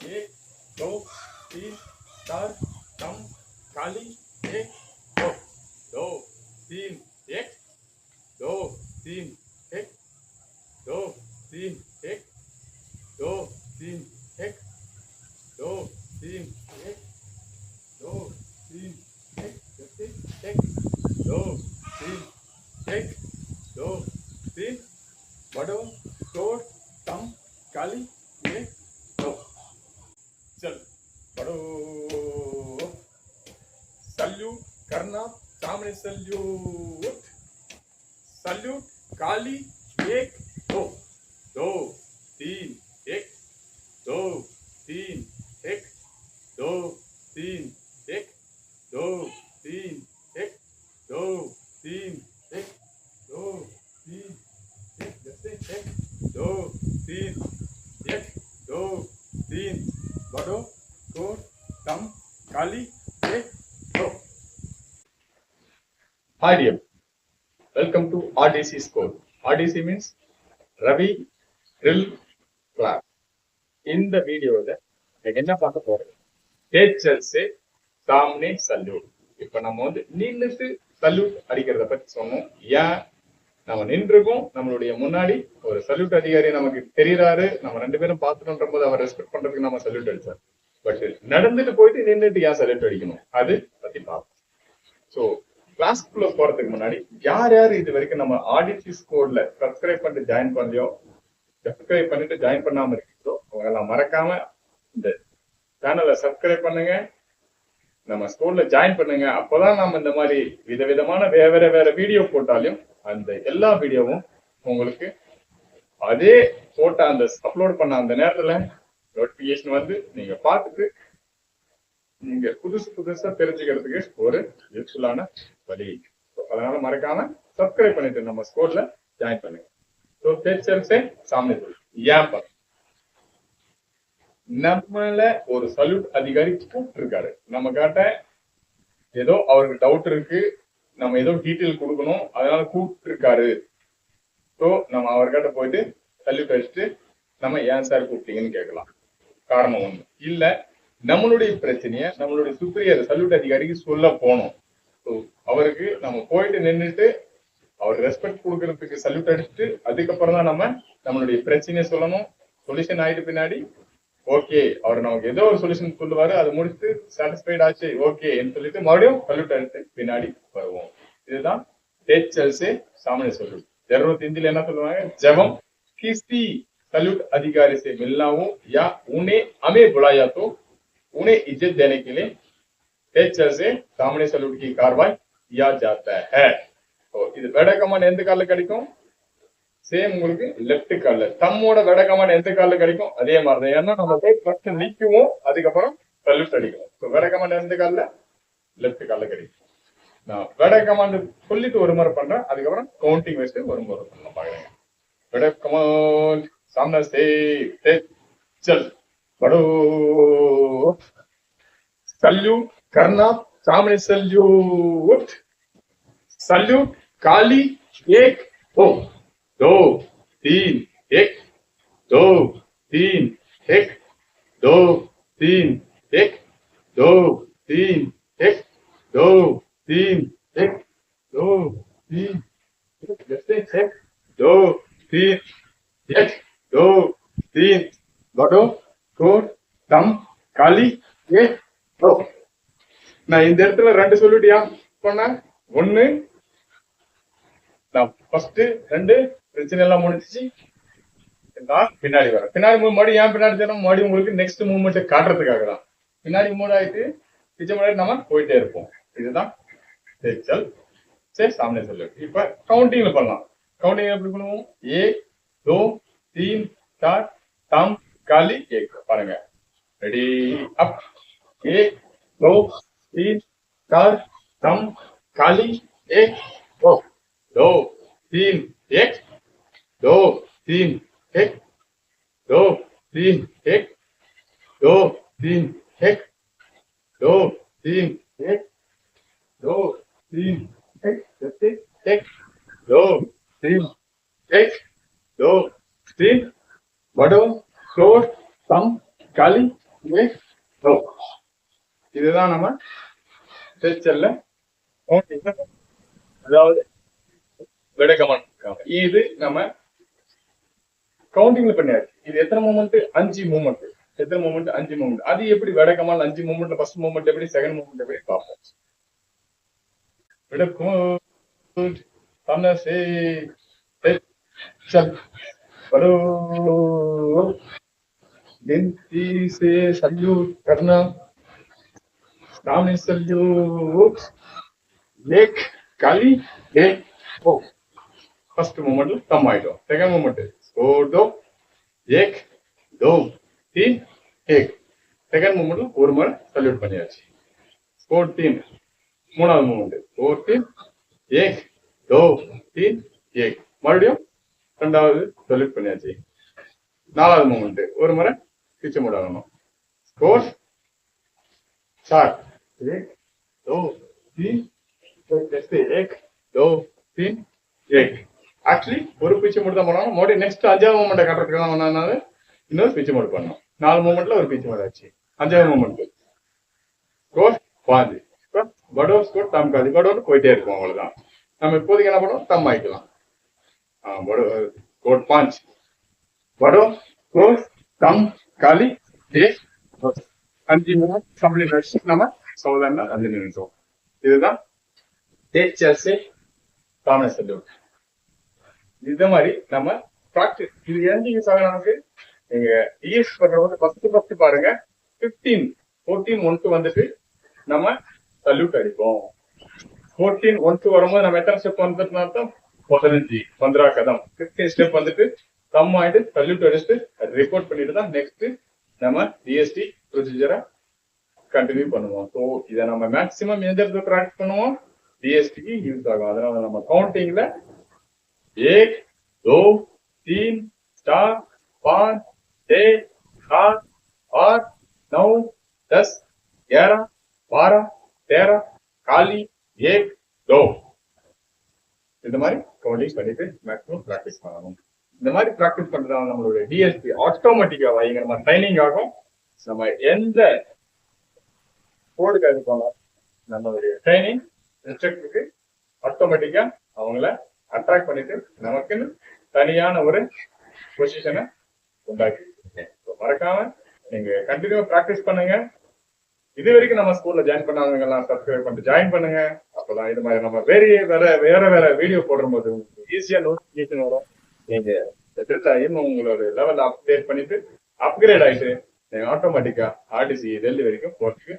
एक, दो, तीन, चार कम काली एक, दो दो, तीन, एक, दो, तीन, एक, दो, तीन, एक, दो, तीन, एक, दो, तीन, एक दो तीन एक जैसे एक दो तीन एक दो तीन बड़ो तोड़ कम काली एक दो चल बड़ो सल्यूट करना, सामने सल्यूट। सल्यूट, काली, एक, दो। दो, तीन, एक, दो, तीन, एक, दो, तीन, एक, दो, तीन, एक, दो, तीन, एक, दो, तीन, एक, जैसे एक, दो, तीन, एक, दो, तीन કરો તો તમ કાલી એ welcome to dear score to means Ravi drill clap இந்த வீடியோவில் என்ன பார்க்க போறோம் டேச்சர்ஸு தாம்னே சல்யூட் இப்ப நம்ம வந்து நின்றுட்டு சல்யூட் அடிக்கிறத பத்தி சொன்னோம். ஏன் நம்ம நின்றுக்கும் நம்மளுடைய முன்னாடி ஒரு சல்யூட் அதிகாரி நமக்கு தெரியறாரு. நம்ம ரெண்டு பேரும் பார்த்துட்டோன்ற போது அவர் ரெஸ்பெக்ட் பண்றதுக்கு நம்ம சல்யூட் அடிச்சார். பட் நடந்துட்டு போயிட்டு நின்றுட்டு ஏன் சல்யூட் அடிக்கணும்? அது பத்தி பார்ப்போம். ஸோ கிளாஸ்க்குள்ள போறதுக்கு முன்னாடி யார் யார் இது வரைக்கும் நம்ம ஆடிசி ஸ்கோர்ல சப்ஸ்கிரைப் பண்ணிட்டு ஜாயின் பண்ணலையோ சப்ஸ்கிரைப் பண்ணிட்டு ஜாயின் பண்ணாம இருக்கீங்களோ அவங்க எல்லாம் மறக்காம இந்த சேனலை சப்ஸ்கிரைப் பண்ணுங்க. நம்ம ஸ்கூல்ல ஜாயின் பண்ணுங்க. அப்பதான் நம்ம இந்த மாதிரி விதவிதமான வேற வேற வேற வீடியோ போட்டாலும் அந்த எல்லா வீடியோவும் உங்களுக்கு அதே போட்ட அந்த அப்லோட் பண்ண அந்த நேரத்துல நோட்டிபிகேஷன் வந்து நீங்க பார்த்துட்டு நீங்க புதுசு புதுசா தெரிஞ்சுக்கிறதுக்கு ஒரு யூஸ்ஃபுல்லான வழி. அதனால மறக்காம சப்ஸ்கிரைப் பண்ணிட்டு நம்ம ஸ்கோர்ல ஜாயின் பண்ணுங்க. ஸோ டீச்சர்ஸே சாமி ஏன் நம்மள ஒரு சல்யூட் அதிகாரி கூப்பிட்டுருக்காரு. நம்ம காட்ட ஏதோ அவருக்கு டவுட் இருக்கு. நம்ம ஏதோ டீட்டெயில் கொடுக்கணும். அதனால கூப்பிட்டுருக்காரு. ஸோ நம்ம அவர்கிட்ட போயிட்டு சல்யூட் அடிச்சுட்டு நம்ம ஏன் சார் கூப்பிட்டீங்கன்னு கேட்கலாம். காரணம் ஒன்று இல்லை நம்மளுடைய பிரச்சனையை நம்மளுடைய சுப்ரியர் சல்யூட் அதிகாரிக்கு சொல்ல போனோம். ஸோ அவருக்கு நம்ம போயிட்டு நின்றுட்டு அவர் ரெஸ்பெக்ட் கொடுக்கறதுக்கு சல்யூட் அடிச்சுட்டு அதுக்கப்புறம் தான் நம்ம நம்மளுடைய பிரச்சனையை சொல்லணும். சொல்யூஷன் ஆயிட்டு பின்னாடி ஓகே அவர் நமக்கு ஏதோ ஒரு சொல்யூஷன் சொல்லுவாரு அதை முடிச்சுட்டு சாட்டிஸ்ஃபைட் ஆச்சு ஓகேன்னு சொல்லிட்டு மறுபடியும் சல்யூட் அடிச்சு பின்னாடி வருவோம் இதுதான் டேச்சல்ஸே சாமானிய சல்யூட் இருநூத்தி இந்தியில என்ன சொல்லுவாங்க ஜெபம் किसी सल्यूट अधिकारी से मिलना हो या उन्हें हमें बुलाया तो उन्हें इज्जत देने के लिए टेचर से सामने सल्यूट की कार्रवाई किया जाता है तो இது வெட கமாண்ட் எந்த கால்ல கிடைக்கும் சேம் உங்களுக்கு லெஃப்ட் கால்ல தம்மோட வெட கமாண்ட் எந்த கால்ல கிடைக்கும் அதே மாதிரி தான் ஏன்னா நம்ம போய் ஃபர்ஸ்ட் நிக்குவோம் அதுக்கப்புறம் சல்யூட் அடிக்கும் ஸோ வெட கமாண்ட் எந்த கால்ல லெஃப்ட் கால்ல கிடைக்கும் நான் வெட கமாண்ட் சொல்லிட்டு ஒரு முறை பண்றேன் அதுக்கப்புறம் கவுண்டிங் வச்சுட்டு ஒரு முறை பண்ண பாக்குறேங்க बेटा कमान सामने से ते चल बढ़ो सल्यूट करना सामने सल्यूट सल्यूट काली एक दो दो तीन एक दो तीन एक दो तीन एक दो तीन एक दो तीन एक दो तीन एक जैसे एक दो तीन एक दो तीन बड़ो கோட் தம் காலி ஏ ஓ நான் இந்த இடத்துல ரெண்டு சொல்லிட்டியா பண்ண ஒண்ணு நான் ஃபர்ஸ்ட் ரெண்டு பிரச்சனை எல்லாம் முடிஞ்சிச்சு. தான் பின்னாடி வர. பின்னாடி மறுபடியும் ஏன் பின்னாடி தரணும் மறுபடியும் உங்களுக்கு நெக்ஸ்ட் மூவ்மெண்ட் காட்டுறதுக்காக தான். பின்னாடி மூவ் ஆயிட்டு பிச்சை முன்னாடி நம்ம போயிட்டே இருப்போம். இதுதான் தெரிச்சல் சரி சாமனே சொல்லு. இப்ப கவுண்டிங்ல பண்ணலாம். கவுண்டிங் எப்படி பண்ணுவோம்? ஏ தோ தீன் சார் தம் காலி ஏக் பாருங்க. ரெடி அப் ஏ தோ தீன் சார் தம் காலி ஏக் ஓ தோ தீன் ஏக் दो तीन एक दो तीन एक दो तीन एक दो तीन एक दो तीन एक जैसे एक दो तीन एक दो तीन बड़ो शोर तम काली ஓகே ஓ இதுதான் நம்ம டெஸ்டல்ல அதாவது விடகமன் இது நம்ம கவுண்டிங்ல பண்ணியாச்சு இது எத்தனை மூமெண்ட் அஞ்சு மூமெண்ட் எத்தனை மூமெண்ட் அஞ்சு மூமெண்ட் அது எப்படி விடகமல் அஞ்சு மூமெண்ட்ல ஃபர்ஸ்ட் மூமெண்ட் எப்படி செகண்ட் மூமெண்ட் எப்படி பார்ப்போம் விடக்கும் தன்னசே चल बड़ो गिनती से सल्यूट करना सामने सल्यूट एक काली एक ओ फर्स्ट मोमेंट कम आइटो सेकंड मोमेंट स्कोर दो एक दो तीन एक செகண்ட் மூமெண்ட்ல ஒரு முறை சல்யூட் பண்ணியாச்சு ஸ்கோர் டீம் மூணாவது மூமெண்ட் ஸ்கோர் டீம் ஏக் தோ தீன் ஏக் மறுபடியும் ரெண்டாவது சல்யூட் பண்ணியாச்சு நாலாவது மூமெண்ட் ஒரு முறை பிச்சு மூடணும் ஸ்கோர் चार एक दो तीन जैसे एक दो तीन एक ஆக்சுவலி ஒரு பீச்சு மட்டும் தான் பண்ணாலும் மோடி நெக்ஸ்ட் அஞ்சாவது மூமெண்ட் காட்டுறதுக்காக ஒன்னாவது இன்னொரு பீச்சு மோடு பண்ணும் நாலு மூமெண்ட்ல ஒரு பீச்சு மோடு ஆச்சு. அஞ்சாவது மூமெண்ட் கோஸ்ட் பாதி. படோஸ் கோட் தம் காதி. படோடு போயிட்டே இருக்கும் அவ்வளவுதான். நம்ம இப்போதைக்கு என்ன பண்ணுவோம் தம் ஆயிக்கலாம் படோ கோட் பாஞ்ச். படோ கோஸ் தம் காலி. டே அஞ்சு மினிட் சப்ளிமெண்ட்ஸ் நம்ம சௌதான அஞ்சு நிமிஷம் இதுதான். டேக் சேர்ஸ் காமன் சல்யூட் இந்த மாதிரி நம்ம ப்ராக்டிஸ் இது எந்த யூஸ் ஆகும் நமக்கு? நீங்க இஎஸ் பண்றவங்க ஃபர்ஸ்ட் ஃபர்ஸ்ட் பாருங்க. பிப்டீன் ஃபோர்டீன் ஒன் டூ வந்துட்டு நம்ம சல்யூட் அடிப்போம். ஃபோர்டீன் ஒன்க்கு வரும்போது நம்ம எத்தனை ஸ்டெப் வந்துட்டு அர்த்தம்? பதினஞ்சு. பந்திரா கதம். பிப்டீன் ஸ்டெப் வந்துட்டு கம் ஆயிட்டு சல்யூட் அடிச்சுட்டு ரிப்போர்ட் பண்ணிட்டு தான் நெக்ஸ்ட் நம்ம ஜிஎஸ்டி ப்ரொசீஜரை கண்டினியூ பண்ணுவோம். ஸோ இதை நம்ம மேக்ஸிமம் எந்த இடத்துல ப்ராக்டிஸ் பண்ணுவோம்? ஜிஎஸ்டிக்கு யூஸ் ஆகும். அதனால நம்ம கவுண்டிங்ல एक दो तीन चार पाँच छह सात आठ नौ दस ग्यारह बारह तेरह काली एक दो இந்த மாதிரி கவுண்டிங் பண்ணிட்டு மேக்ஸிமம் ப்ராக்டிஸ் பண்ணணும் இந்த மாதிரி ப்ராக்டிஸ் பண்றதால நம்மளுடைய டிஎஸ்பி ஆட்டோமேட்டிக்கா வைங்க நம்ம ட்ரைனிங் ஆகும் நம்ம எந்த கோடுக்கு இருப்பாங்க நம்மளுடைய ட்ரைனிங் இன்ஸ்ட்ரக்டருக்கு ஆட்டோமேட்டிக்கா அவங்கள அட்ராக்ட் பண்ணிட்டு நமக்குன்னு தனியான ஒரு பொசிஷனை உண்டாக்கி. மறக்காம நீங்க கண்டினியூ ப்ராக்டிஸ் பண்ணுங்க. இது வரைக்கும் நம்ம ஸ்கூல்ல ஜாயின் பண்ணாதவங்க எல்லாம் சப்ஸ்கிரைப் பண்ணிட்டு ஜாயின் பண்ணுங்க. அப்பதான் இது மாதிரி நம்ம வேற வேற வேற வேற வீடியோ போடும்போது ஈஸியா நோட்டிபிகேஷன் வரும். நீங்க டைம் உங்களோட லெவல் அப்டேட் பண்ணிட்டு அப்கிரேட் ஆயிட்டு நீங்க ஆட்டோமேட்டிக்கா ஆர்டிசி டெல்லி வரைக்கும் போறதுக்கு